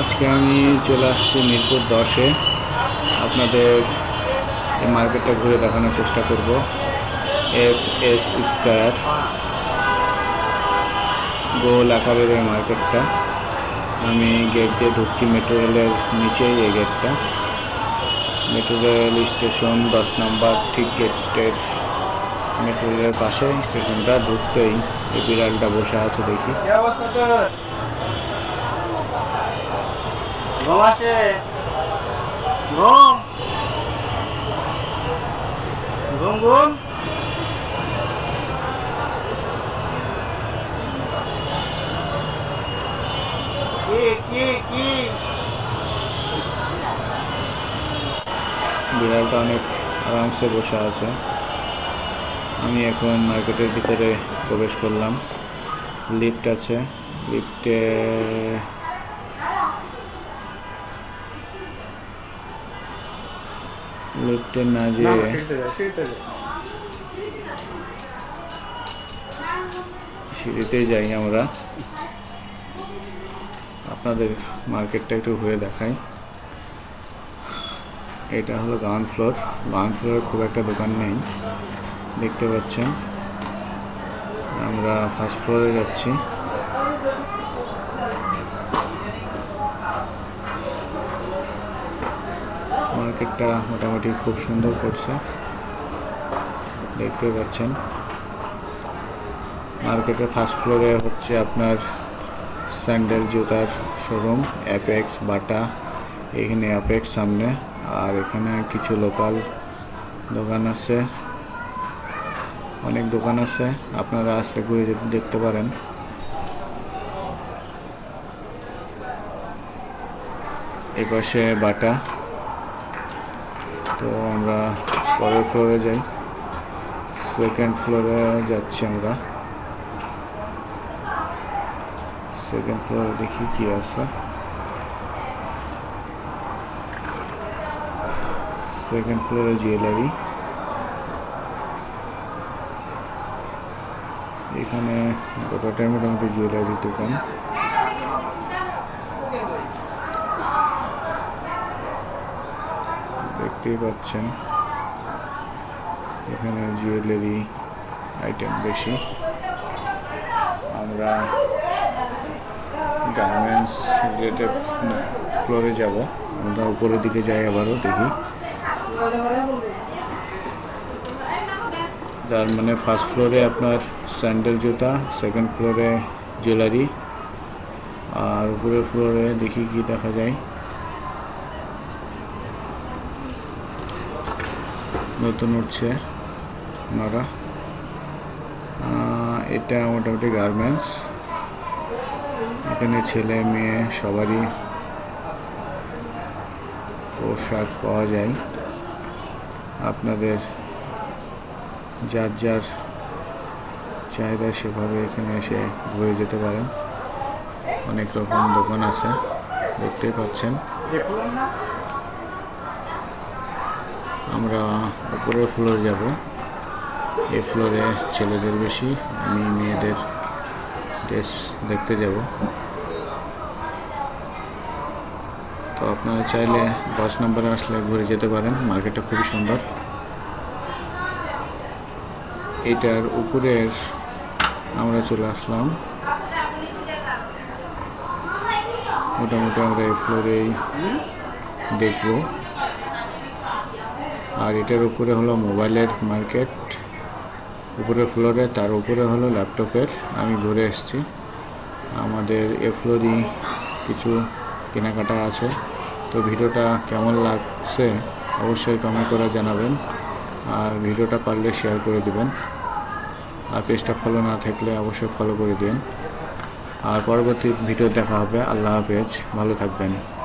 আজকে আমি চলে আসছি মিরপুর দশে। আপনাদের এই মার্কেটটা ঘুরে দেখানোর চেষ্টা করব। F S square. গোল আকারের এই মার্কেটটা। আমি গেট দিয়ে ঢুকছি মেট্রো রেলের নিচেই এই গেটটা। মেট্রো রেল স্টেশন দশ নম্বর ঠিক গেটের মেট্রো রেলের পাশে স্টেশনটা ঢুকতেই এই বিড়ালটা বসে আছে দেখি। ঘুম আসে? ঘুম। ঘুম ঘুম। বিড়ালটা অনেক আরামসে বসে আছে। আমি এখন মার্কেটের ভিতরে প্রবেশ করলাম। লিফট আছে। লিফটে লিফটে না যে সিঁড়িতে যাই আমরা। আপনাদের মার্কেটটা একটু ঘুরে দেখাই। এটা হলো গ্রাউন্ড ফ্লোর গ্রাউন্ড ফ্লোরে খুব একটা দোকান নেই। দেখতে পাচ্ছেন। আমরা ফার্স্ট ফ্লোরে যাচ্ছি। মার্কেটটা মোটামুটি খুব সুন্দর করছে। দেখতে পাচ্ছেন। মার্কেটের ফার্স্ট ফ্লোরে হচ্ছে আপনার স্যান্ডেল জুতার শোরুম অ্যাপেক্স বাটা এখানে অ্যাপেক্স সামনে, আর এখানে কিছু লোকাল দোকান আছে। অনেক দোকান আছে, আপনারা আসলে ঘুরে দেখতে পারেন। এপাশে বাটা তো আমরা পরের ফ্লোরে যাই। সেকেন্ড ফ্লোরে যাচ্ছি আমরা। সেকেন্ড ফ্লোরে দেখি কি আছে। সেকেন্ড ফ্লোরে জুয়েলারি এখানে গোটাটাই মোটামুটি জুয়েলারি দোকান। দেখতেই পাচ্ছেন। এখানে জুয়েলারি আইটেম বেশি। আমরা গার্মেন্টস রিলেটেড ফ্লোরে যাব। আমরা উপরের দিকে যাই আবারও, দেখি। যার মানে ফার্স্ট ফ্লোরে আপনার স্যান্ডেল জুতা সেকেন্ড ফ্লোরে জুয়েলারি আর উপরের ফ্লোরে দেখি কি দেখা যায়। নতুন উঠছে ওনারা এটা মোটামুটি গার্মেন্টস এখানে ছেলে, মেয়ে সবারই পোশাক পাওয়া যায়। আপনাদের যার যার চাহিদা সেভাবে এখানে এসে ঘুরে যেতে পারেন। অনেক রকম দোকান আছে, দেখতেই পাচ্ছেন। আমরা উপরের ফ্লোরে যাব। এই ফ্লোরে ছেলেদের বেশি আমি মেয়েদের ড্রেস দেখতে যাব। তো আপনারা চাইলে দশ নম্বরে আসলে ঘুরে যেতে পারেন মার্কেটটা খুবই সুন্দর। এটার উপরের আমরা চলে আসলাম। মোটামুটি আমরা এই ফ্লোরেই দেখব। আর এটার উপরে হলো মোবাইলের মার্কেট। উপরে ফ্লোরে, তার উপরে হলো ল্যাপটপের। আমি ঘুরে এসেছি। আমাদের এ ফ্লোরই কিছু কেনাকাটা আছে। তো ভিডিওটা কেমন লাগছে অবশ্যই কমেন্ট করে জানাবেন। আর ভিডিওটা পারলে শেয়ার করে দিবেন। আর পেজটা ফলো না থাকলে অবশ্যই ফলো করে দিন। আর পরবর্তী ভিডিও দেখা হবে। আল্লাহ হাফেজ। ভালো থাকবেন।